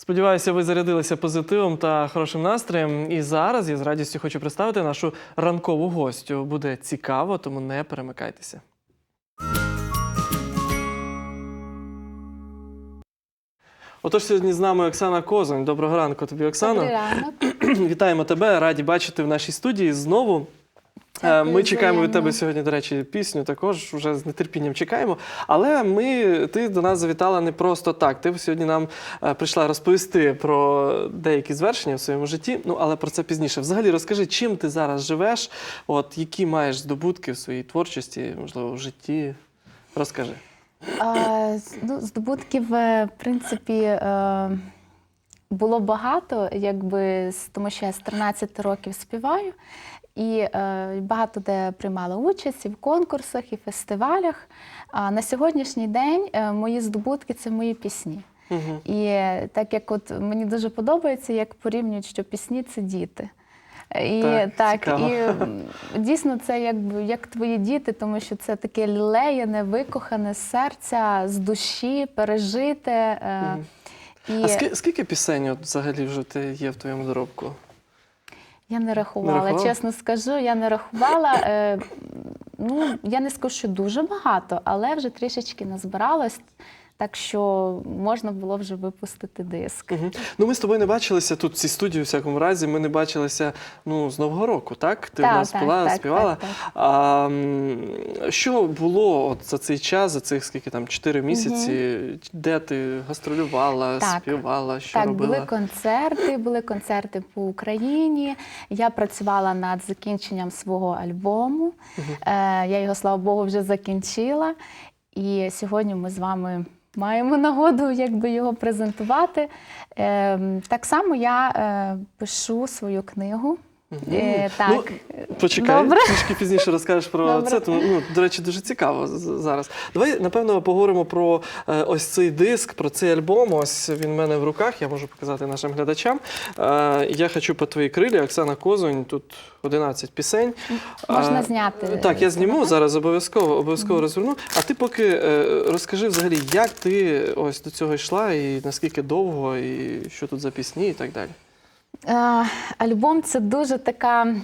Сподіваюся, ви зарядилися позитивом та хорошим настроєм. І зараз я з радістю хочу представити нашу ранкову гостю. Буде цікаво, тому не перемикайтеся. Отож, сьогодні з нами Оксана Козонь. Доброго ранку тобі. Добрий ранок. Вітаємо тебе, раді бачити в нашій студії знову. Е, Дякую, Ми чекаємо від тебе сьогодні, до речі, пісню також вже з нетерпінням чекаємо. Але ми, ти до нас завітала не просто так. Ти сьогодні нам е, прийшла розповісти про деякі звершення в своєму житті. Ну, але про це пізніше. Взагалі, розкажи, чим ти зараз живеш, от які маєш здобутки в своїй творчості, можливо, в житті. Розкажи. А, ну, здобутків, е, в принципі, було багато, якби, тому що я з 13 років співаю. І е, багато де приймала участь і в конкурсах, і фестивалях. А на сьогоднішній день е, мої здобутки це мої пісні. Угу. І так як от мені дуже подобається, як порівнюють, що пісні це діти. І Так, так, цікаво. і дійсно це якби як твої діти, тому що це таке лілеєне, викохане з серця, з душі, пережите. Мгм. І А ски- скільки пісень от, взагалі вже ти є в твоєму доробку? Я не рахувала, Не рахувала? чесно скажу, я не рахувала. Е, ну, я не скажу, що дуже багато, але вже трішечки назбиралось, так що можна було вже випустити диск. Угу. Ну, ми з тобою не бачилися тут в цій студії, у всякому разі. Ми не бачилися ну, з Нового року, так? Ти в нас так, була, так, співала. так, так. А, що було от за цей час, за цих скільки там, 4 місяці, де ти гастролювала, Так. співала, що так, робила? були концерти, були концерти по Україні. Я працювала над закінченням свого альбому. Е, я його, слава Богу, вже закінчила. І сьогодні ми з вами маємо нагоду якби, його презентувати. Е, так само я е, пишу свою книгу. Е, так. Ну, Почекай, Добре. трішки пізніше розкажеш про Добре. це. Тому, ну, до речі, дуже цікаво зараз. Давай, напевно, поговоримо про е, ось цей диск, про цей альбом. Ось він в мене в руках, я можу показати нашим глядачам. Е, я хочу по твоїй крилі, Оксана Козонь, тут 11 пісень. Можна Е, зняти Так, я зніму зараз обов'язково, обов'язково розверну. А ти поки е, розкажи взагалі, як ти ось до цього йшла, і наскільки довго, і що тут за пісні, і так далі. Е, Альбом це дуже така.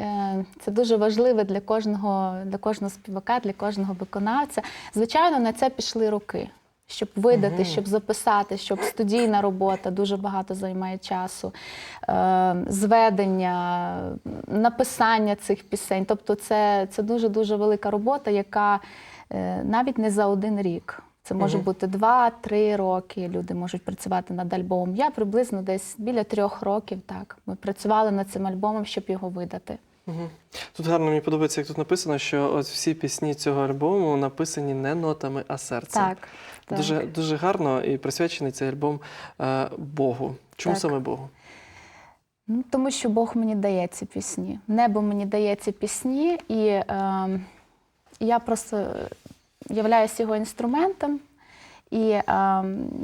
е, Це дуже важливе для кожного, для кожного співака, для кожного виконавця. Звичайно, на це пішли роки, щоб видати, Мгм. щоб записати, щоб студійна робота дуже багато займає часу, е, зведення, написання цих пісень. Тобто, це, це дуже дуже велика робота, яка навіть не за один рік. Це може бути два-три роки. Люди можуть працювати над альбомом. Я приблизно десь біля трьох років. Так ми працювали над цим альбомом, щоб його видати. Тут гарно мені подобається, як тут написано, що ось всі пісні цього альбому написані не нотами, а серцем. Так, так. Дуже, дуже гарно і присвячений цей альбом е, Богу. Чому Так. саме Богу? Ну, тому що Бог мені дає ці пісні. Небо мені дає ці пісні, і е, я просто являюсь його інструментом. І е,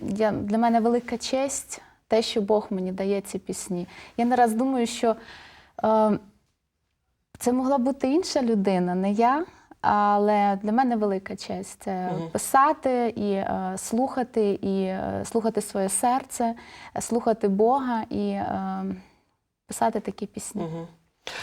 я, для мене велика честь те, що Бог мені дає ці пісні. Я не раз думаю, що е, це могла бути інша людина, не я. Але для мене велика честь це Мгм. писати і е, слухати, і е, слухати своє серце, слухати Бога і е, писати такі пісні. Угу.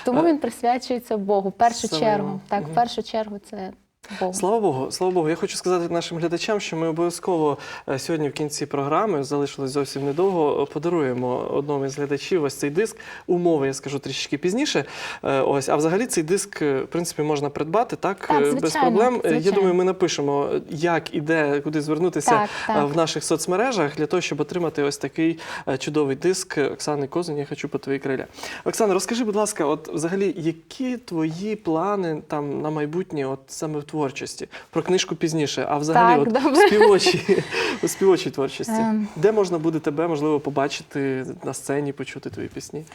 Тому він присвячується Богу. В першу саме чергу. Так, Мгм. в першу чергу це Богу. Слава Богу, слава Богу. Я хочу сказати нашим глядачам, що ми обов'язково е, сьогодні в кінці програми залишилось зовсім недовго. Подаруємо одному із глядачів ось цей диск. Умови я скажу трішки пізніше. Е, Ось, а взагалі цей диск, е, в принципі, можна придбати так, Так, е, без проблем. Е, Я думаю, ми напишемо, як і де, куди звернутися Так, е, так. в наших соцмережах для того, щоб отримати ось такий е, чудовий диск Оксани Козунь. Я хочу по твоїй крилі. Оксана, розкажи, будь ласка, от взагалі, які твої плани там на майбутнє, от саме в творчості? Про книжку пізніше, а взагалі, Так, от добре. в співочій, у співочій творчості. Ем. Де можна буде тебе, можливо, побачити на сцені, почути твої пісні?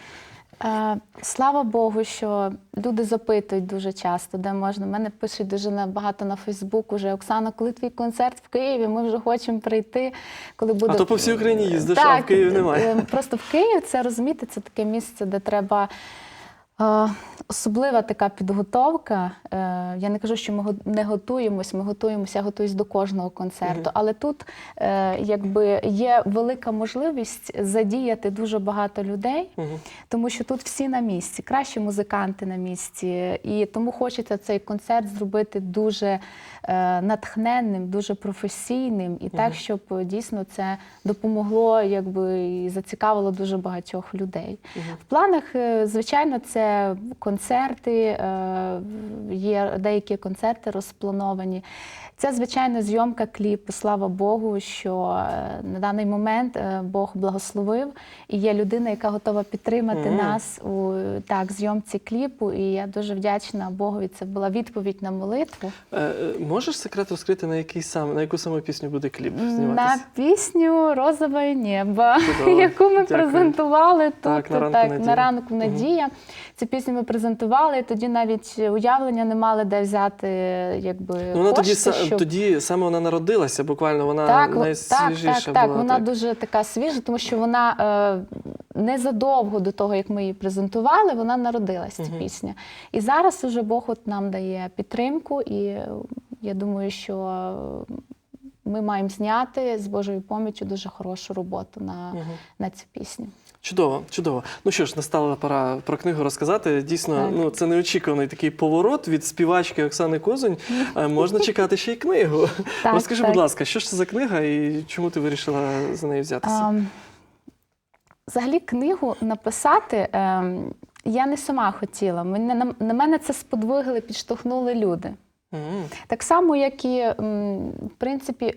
Е, Слава Богу, що люди запитують дуже часто, де можна. Мене пишуть дуже багато на Фейсбук уже Оксана, коли твій концерт в Києві? Ми вже хочемо прийти. Коли буде А то по всій Україні їздиш, а в Києві немає. е, Просто в Київ це розумієте, це таке місце, де треба. Е, Особлива така підготовка. Е, Я не кажу, що ми не готуємось, ми готуємося, я готуюсь до кожного концерту. Але тут е, якби є велика можливість задіяти дуже багато людей, тому що тут всі на місці, кращі музиканти на місці. І тому хочеться цей концерт зробити дуже натхненним, дуже професійним, і так, щоб дійсно це допомогло, якби і зацікавило дуже багатьох людей. В планах, звичайно, це концерти, е, є деякі концерти розплановані. Це, звичайно, зйомка кліпу. Слава Богу, що е, на даний момент е, Бог благословив і є людина, яка готова підтримати Мгм. нас у так, зйомці кліпу. І я дуже вдячна Богові. Це була відповідь на молитву. Е, Можеш секрет розкрити, на який сам, на яку саме пісню буде кліп На пісню Розове небо, Чудово. яку ми Дякую. презентували тут Так, на ранку так, «Надія». на ранку. Надія. Цю пісню ми презентували, і тоді навіть уявлення не мали, де взяти якби Ну, вона тоді, кошти, са- щоб... тоді саме вона народилася, буквально вона Так, найсвіжіша так, так, так. була. Вона дуже така свіжа, тому що вона е, незадовго до того, як ми її презентували, вона народилась ця Мгм. пісня. І зараз уже Бог от нам дає підтримку, і е, я думаю, що ми маємо зняти з Божою поміччю дуже хорошу роботу на, Мгм. на цю пісню. Чудово, чудово. Ну що ж, настала пора про книгу розказати. Дійсно, Так. ну це неочікуваний такий поворот від співачки Оксани Козунь. Е, Можна чекати ще й книгу. Так, Розкажи, так. будь ласка, що ж це за книга і чому ти вирішила за нею взятися? Ем, Взагалі, книгу написати ем, я не сама хотіла. Мене, на, на мене це сподвигли, підштовхнули люди. Мгм. Так само, як і в принципі.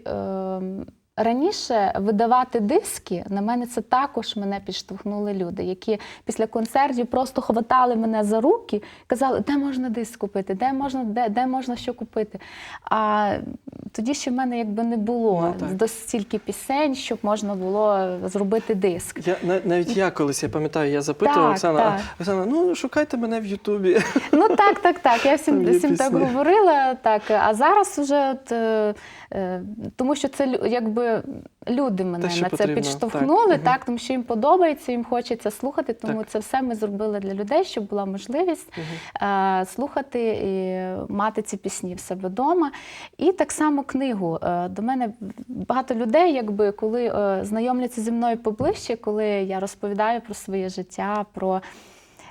Раніше видавати диски на мене це також мене підштовхнули люди, які після концертів просто хватали мене за руки, казали, де можна диск купити, де можна, де, де можна що купити. А тоді ще в мене якби не було Ну, до стільки пісень, щоб можна було зробити диск. Я навіть я колись, я пам'ятаю, я запитував Так, Оксана, так. Оксана, ну шукайте мене в Ютубі. Ну так, так, так. Я всім, всім так говорила. Так. А зараз уже от, е, е, тому що це якби люди мене що на це потрібно, підштовхнули, так. так, тому що їм подобається, їм хочеться слухати. Тому Так. це все ми зробили для людей, щоб була можливість е, слухати і мати ці пісні в себе вдома. І так само книгу. Е, До мене багато людей, якби коли е, знайомляться зі мною поближче, коли я розповідаю про своє життя, про.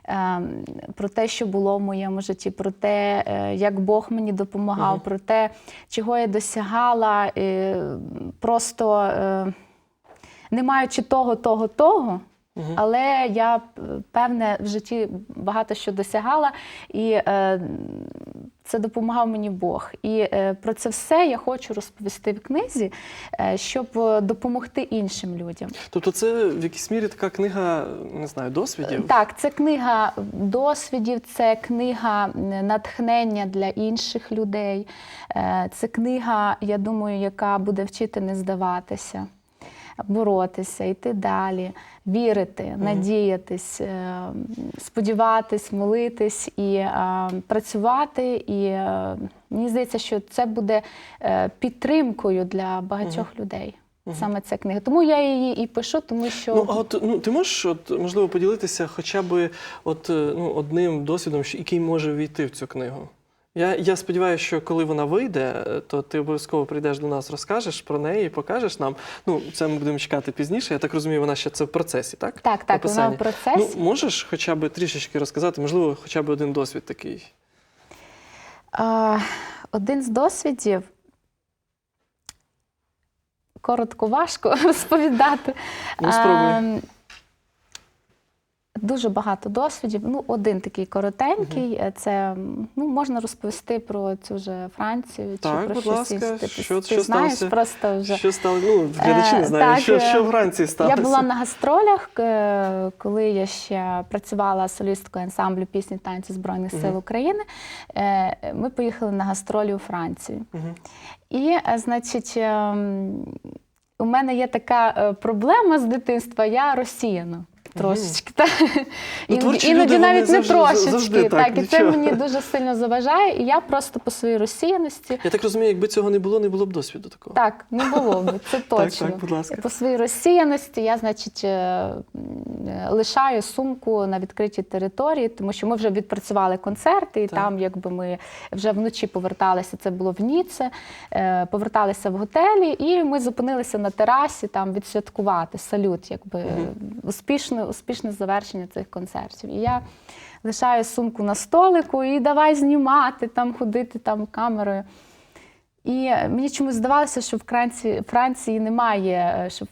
Ем, Про те, що було в моєму житті, про те, е, як Бог мені допомагав, угу. про те, чого я досягала, просто е, не маючи того, того, того, Угу. але я е, певне в житті багато що досягала, і е, це допомагав мені Бог. І е, про це все я хочу розповісти в книзі, е, щоб е, допомогти іншим людям. Тобто, це в якійсь мірі така книга, не знаю, досвідів. Так, це книга досвідів, це книга натхнення для інших людей. Е, Це книга, я думаю, яка буде вчити не здаватися, боротися, йти далі, вірити, надіятись, е, сподіватись, молитись і е, працювати. І е, мені здається, що це буде підтримкою для багатьох людей. Саме ця книга. Тому я її і пишу, тому що Ну, а от ну ти можеш от можливо поділитися хоча б от ну одним досвідом, який може війти в цю книгу? Я, я сподіваюся, що коли вона вийде, то ти обов'язково прийдеш до нас, розкажеш про неї і покажеш нам. Ну, це ми будемо чекати пізніше. Я так розумію, вона ще це в процесі, так? Так, так, вона в процесі. Ну, можеш хоча б трішечки розказати, можливо, хоча б один досвід такий. А, один з досвідів. Коротко важко розповідати. Ну, спробуй. Дуже багато досвідів. Ну, один такий коротенький. е, Це ну, можна розповісти про цю вже Францію. Так, чи про будь щось ласка, ти, що- ти що знаєш сталося? просто вже. Що стало? Ну, глядачі не Е, знають, що, е, що в Франції сталося. Я була на гастролях, е, коли я ще працювала солісткою ансамблю пісні танці Збройних сил Мгм. України. Ми поїхали на гастролі у Францію. Мгм. І, значить, ем, у мене є така проблема з дитинства, я росіяна. Трошечки, так. Ну, Іноді, іноді навіть не завжди- трошечки. завжди так, так, і це мені дуже сильно заважає. І я просто по своїй росіяності Я так розумію, якби цього не було, не було б досвіду такого. так, не було б, це точно. так, будь ласка. По своїй розсіяності я, значить, е, лишаю сумку на відкритій території, тому що ми вже відпрацювали концерти, і Так. там, якби ми вже вночі поверталися. Це було в Ніце, е, поверталися в готелі, і ми зупинилися на терасі там відсвяткувати салют, якби успішне, успішне завершення цих концертів. І я лишаю сумку на столику і давай знімати, там ходити там камерою. І мені чомусь здавалося, що в Франції, Франції немає е, щоб,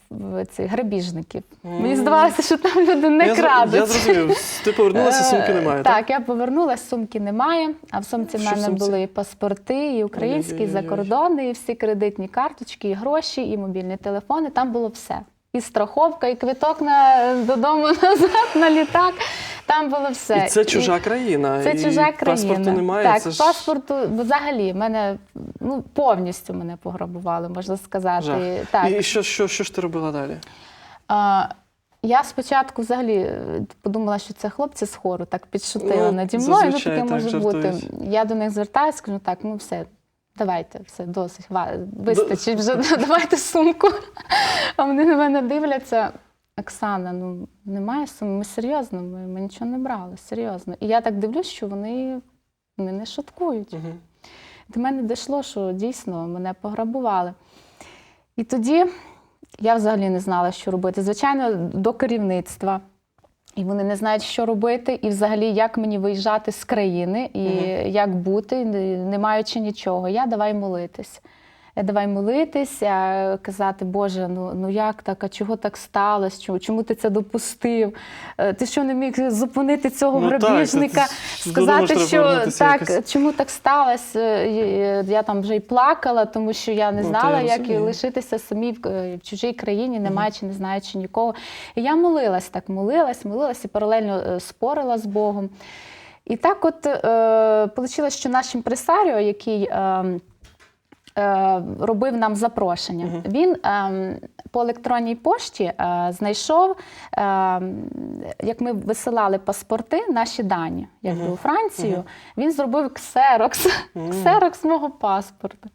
цих грабіжників. Мені здавалося, що там люди не я, крадуть. я зрозумів. Ти повернулася, сумки Е, немає. Так, я повернулася, сумки немає. А в сумці в мене сумці? були і паспорти, і українські, і закордонні, і всі кредитні карточки, і гроші, і мобільні телефони. Там було все. І страховка, і квиток на додому назад на літак. Там було все. І це чужа країна. Це і чужа країна. Паспорту немає. Так, це ж паспорту взагалі мене ну повністю мене пограбували, можна сказати. жах. Так. І що, що, що ж ти робила далі? А, я спочатку взагалі е, подумала, що це хлопці з хору так підшутили Ну, наді мною. Ну, таке так може бути. Я до них звертаюся, кажу, так, ну все, давайте, все, досить, ва- вистачить вже, давайте сумку. А вони на мене дивляться. Оксана, ну немає суми, ми серйозно, ми, ми нічого не брали, серйозно. І я так дивлюсь, що вони, вони не шуткують. Угу. До мене дійшло, що дійсно мене пограбували. І тоді я взагалі не знала, що робити. Звичайно, до керівництва. І вони не знають, що робити, і взагалі як мені виїжджати з країни, і угу. як бути, не маючи нічого. Я давай молитись. Я давай молитись, а казати, Боже, ну, ну як так, а чого так сталося? Чому, чому ти це допустив? Е, Ти що не міг зупинити цього Ну грабіжника? додому сказати, що так, якось. чому так сталося? Е, е, Я там вже й плакала, тому що я не Ну, знала, та я як і лишитися самі в, е, в чужій країні, не маючи, не знаючи нікого. І я молилась так, молилась, молилась і паралельно е, спорила з Богом. І так, от е, вийшло, що наш імпресаріо, який. Е, е, Робив нам запрошення. Мгм. Він ем, по електронній пошті е, знайшов, ем, як ми висилали паспорти, наші дані, якби Мгм. у Францію. Мгм. Він зробив ксерокс, Мгм. ксерокс мого паспорта.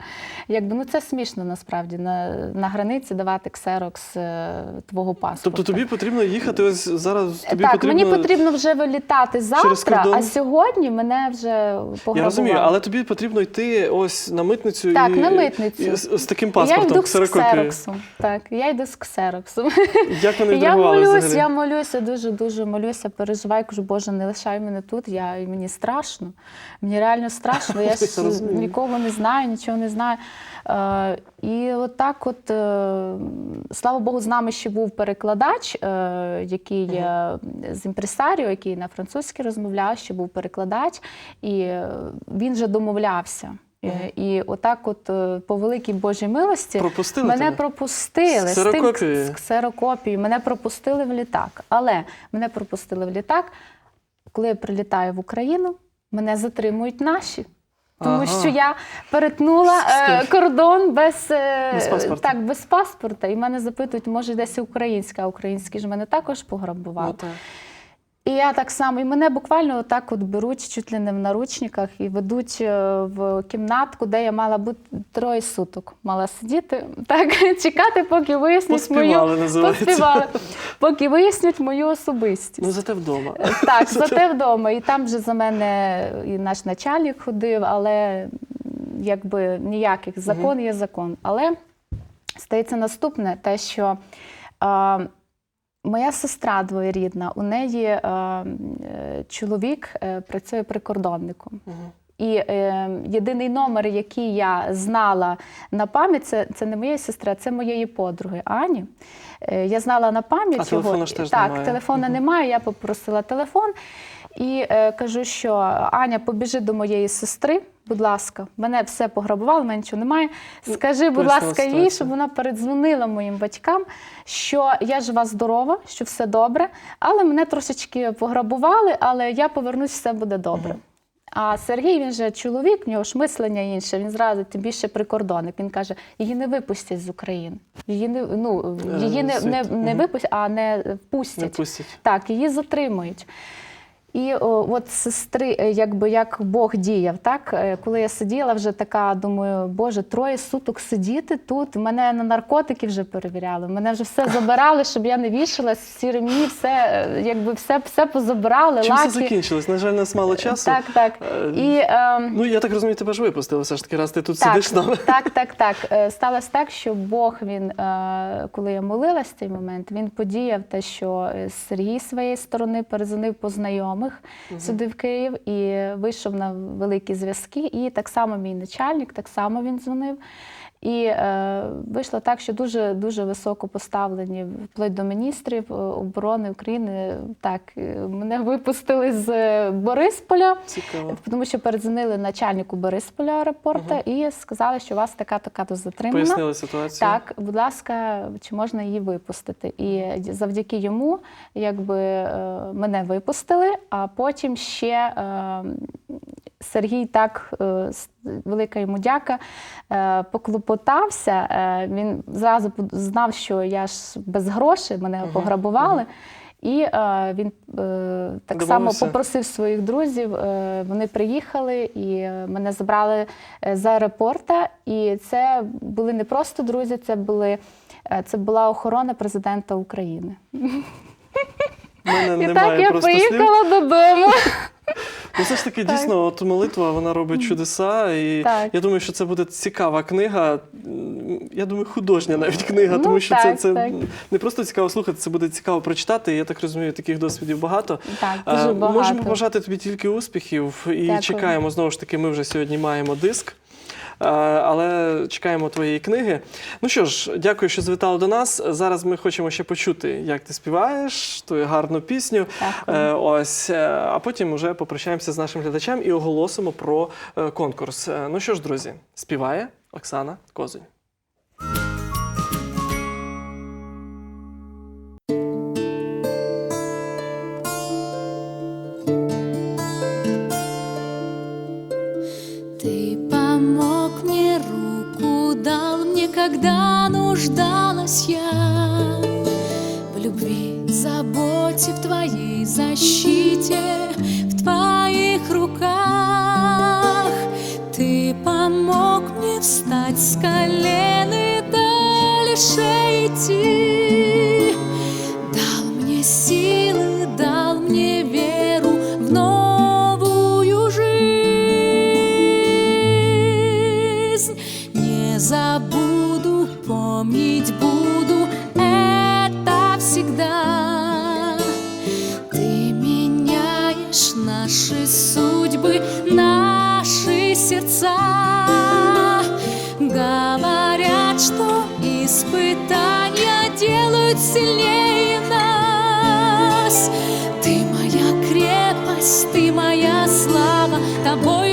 Якби ну це смішно насправді на, на границі давати ксерокс е, твого паспорта. Тобто тобі потрібно їхати ось зараз. Тобі так, потрібно... мені потрібно вже вилітати завтра, а сьогодні мене вже пограбували. Я розумію, але тобі потрібно йти ось на митницю Так, і, митницю. з, з таким я йду з ксероксом. Так, я йду з ксероксом. Як вони я молюсь, взагалі? я молюся, дуже дуже молюся, переживаю, кажу, Боже, не лишай мене тут. Я і мені страшно. Мені реально страшно. Я ж нікого не знаю, нічого не знаю. Е, і отак, от, е, слава Богу, з нами ще був перекладач, е, який е, з імпресаріо, який на французькій розмовляв, ще був перекладач, і е, він вже домовлявся. Е, І отак, от е, по великій Божій милості, Пропустили мене тебе? пропустили З тим ксерокопією? з ксерокопією. Мене пропустили в літак. Але мене пропустили в літак. Коли я прилітаю в Україну, мене затримують наші. Тому Ага. що я перетнула е, кордон без, е, Без паспорта. так, без паспорта. І мене запитують, може, десь українська, а український ж мене також пограбував. Ну, так. І я так само, і мене буквально отак от беруть чуть ли не в наручниках і ведуть е, в кімнатку, де я мала бути троє суток. Мала сидіти, так, чекати, поки вияснять мою Поспівали, називається. Поспівали. поки вияснять мою особистість. Ну, зате вдома. Так, зате вдома. І там вже за мене і наш начальник ходив, але якби ніяких закон є закон. Але стається наступне, те, що е, моя сестра двоєрідна, у неї е, чоловік е, працює прикордонником. Мгм. І е, єдиний номер, який я знала на пам'ять, це, це не моєї сестри, а це моєї подруги Ані. Е, я знала на пам'ять його. телефона ж теж так, немає. телефона Мгм. немає. Я попросила телефон і е, кажу, що Аня, побіжи до моєї сестри. Будь ласка, мене все пограбували, мене нічого немає. Скажи, будь ласка, їй, щоб вона передзвонила моїм батькам, що я жива здорова, що все добре, але мене трошечки пограбували, але я повернусь, все буде добре. Мгм. А Сергій, він же чоловік, в нього ж мислення інше, він зразу тим більше прикордонник. Він каже, її не випустять з України. Її не, ну, її не, не, звідти. не Мгм. випустять, а не Не пустять. Так, її затримують. І о, от сестри, е, якби як Бог діяв, так Е, коли я сиділа, вже така думаю, Боже, троє суток сидіти тут. Мене на наркотики вже перевіряли. Мене вже все забирали, щоб я не вішалась, всі ремні, все е, якби все, все позабирали. Чим все лаки. закінчилось? На жаль, нас мало часу. Так, так. Е, І, ем, Ну, я так розумію, тебе ж випустили все ж таки, раз ти тут так, сидиш з нами. Так, так, так. Е, Сталося так, що Бог він, е, коли я молилась в цей момент, він подіяв те, що е, Сергій своєї сторони перезвонив по знайомих сюди в Київ і вийшов на великі зв'язки. І так само мій начальник, так само він дзвонив. І е, вийшло так, що дуже дуже високо поставлені вплоть до міністрів е, оборони України. Так е, мене випустили з е, Борисполя. Цікаво. Тому що передзвонили начальнику Борисполя аеропорту і сказали, що у вас така така то затримана. Пояснили ситуацію. Так, будь ласка, чи можна її випустити? І завдяки йому, якби мене випустили, а потім ще е, Сергій так е, велика йому дяка. е, Поклопотався. е, Він зразу знав, що я ж без грошей, мене пограбували. І е, він е, так само попросив своїх друзів. Е, вони приїхали і мене забрали з аеропорта. І це були не просто друзі, це були е, це була охорона президента України. Мене І так я просто слів. поїхала додому. Ну, все ж таки, дійсно, от молитва вона робить чудеса. І Так. я думаю, що це буде цікава книга. Я думаю, художня навіть книга, Ну, тому що це, так, це так. не просто цікаво слухати, це буде цікаво прочитати. Я так розумію, таких досвідів багато. Так, дуже багато. Можемо побажати тобі тільки успіхів і Дякую. чекаємо знову ж таки. Ми вже сьогодні маємо диск. Але чекаємо твоєї книги. Ну що ж, дякую, що звітали до нас. Зараз ми хочемо ще почути, як ти співаєш ту гарну пісню. Дякую. Е, Ось, е, а потім вже попрощаємося з нашим глядачем і оголосимо про е, конкурс. Ну що ж, друзі, співає Оксана Козунь. защит сильнее нас. Ты моя крепость, ты моя слава, тобой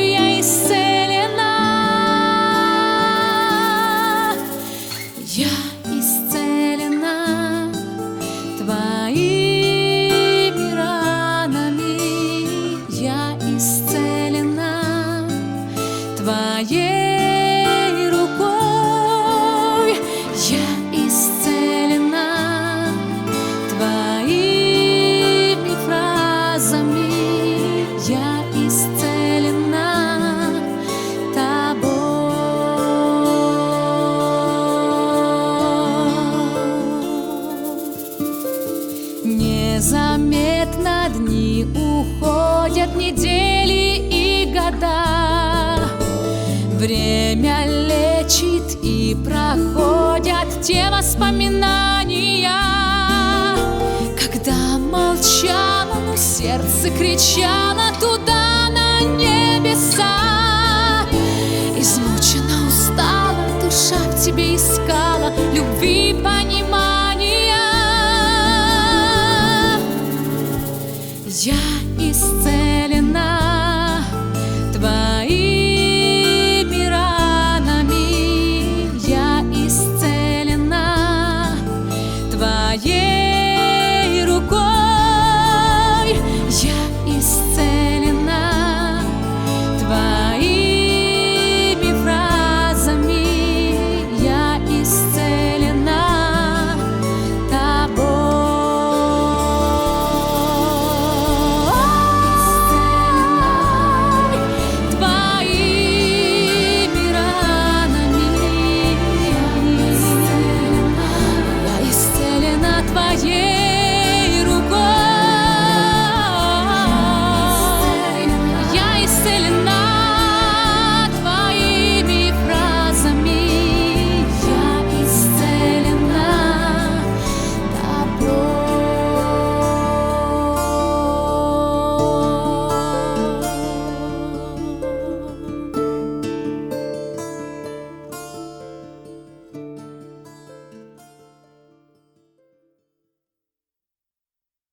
кричало туда на небеса. Измучена, устала, душа в тебе искала любви, понимания. Я